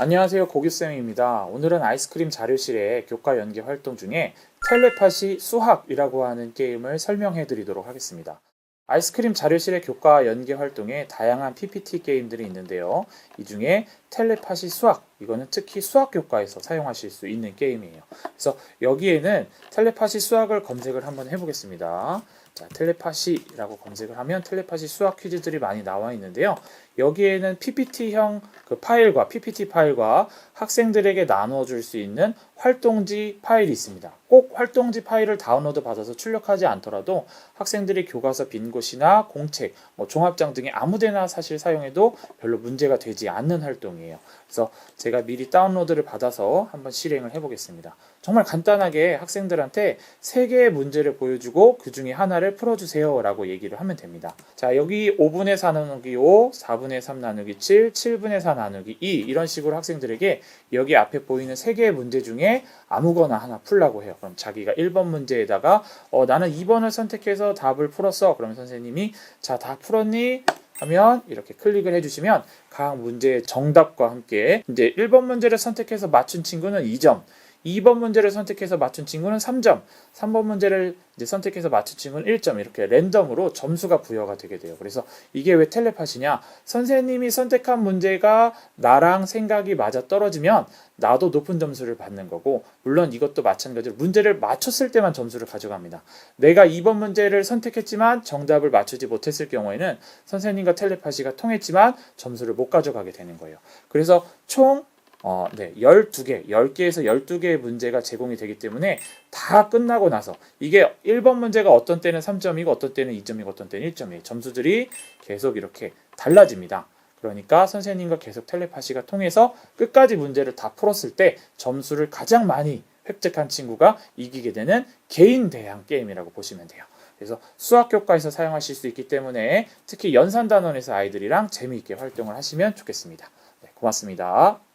안녕하세요 고규쌤입니다. 오늘은 아이스크림 자료실의 교과 연계 활동 중에 텔레파시 수학이라고 하는 게임을 설명해 드리도록 하겠습니다. 아이스크림 자료실의 교과 연계 활동에 다양한 PPT 게임들이 있는데요. 이 중에 텔레파시 수학, 이거는 특히 수학 교과에서 사용하실 수 있는 게임이에요. 그래서 여기에는 텔레파시 수학을 검색을 한번 해보겠습니다. 자, 텔레파시라고 검색을 하면 텔레파시 수학 퀴즈들이 많이 나와 있는데요. 여기에는 PPT형 그 파일과 PPT 파일과 학생들에게 나누어 줄수 있는 활동지 파일이 있습니다. 꼭 활동지 파일을 다운로드 받아서 출력하지 않더라도 학생들이 교과서 빈 곳이나 공책, 뭐 종합장 등에 아무데나 사실 사용해도 별로 문제가 되지 않는 활동이에요. 그래서 제가 미리 다운로드를 받아서 한번 실행을 해보겠습니다. 정말 간단하게 학생들한테 세 개의 문제를 보여주고 그 중에 하나를 풀어주세요 라고 얘기를 하면 됩니다. 자, 여기 5분의 4 나누기 5, 4분의 3 나누기 7, 7분의 4 나누기 2 이런 식으로 학생들에게 여기 앞에 보이는 세 개의 문제 중에 아무거나 하나 풀라고 해요. 그럼 자기가 1번 문제에다가 어, 나는 2번을 선택해서 답을 풀었어. 그러면 선생님이 자, 다 풀었니? 하면 이렇게 클릭을 해주시면 각 문제의 정답과 함께 이제 1번 문제를 선택해서 맞춘 친구는 2점, 2번 문제를 선택해서 맞춘 친구는 3점, 3번 문제를 이제 선택해서 맞춘 친구는 1점 이렇게 랜덤으로 점수가 부여가 되게 돼요. 그래서 이게 왜 텔레파시냐? 선생님이 선택한 문제가 나랑 생각이 맞아 떨어지면 나도 높은 점수를 받는 거고 물론 이것도 마찬가지로 문제를 맞췄을 때만 점수를 가져갑니다. 내가 2번 문제를 선택했지만 정답을 맞추지 못했을 경우에는 선생님과 텔레파시가 통했지만 점수를 못 가져가게 되는 거예요. 그래서 총 어, 네, 12개, 10개에서 12개의 문제가 제공이 되기 때문에 다 끝나고 나서 이게 1번 문제가 어떤 때는 3점이고 어떤 때는 2점이고 어떤 때는 1점이에요. 점수들이 계속 이렇게 달라집니다. 그러니까 선생님과 계속 텔레파시가 통해서 끝까지 문제를 다 풀었을 때 점수를 가장 많이 획득한 친구가 이기게 되는 개인 대항 게임이라고 보시면 돼요. 그래서 수학 교과에서 사용하실 수 있기 때문에 특히 연산 단원에서 아이들이랑 재미있게 활동을 하시면 좋겠습니다. 네, 고맙습니다.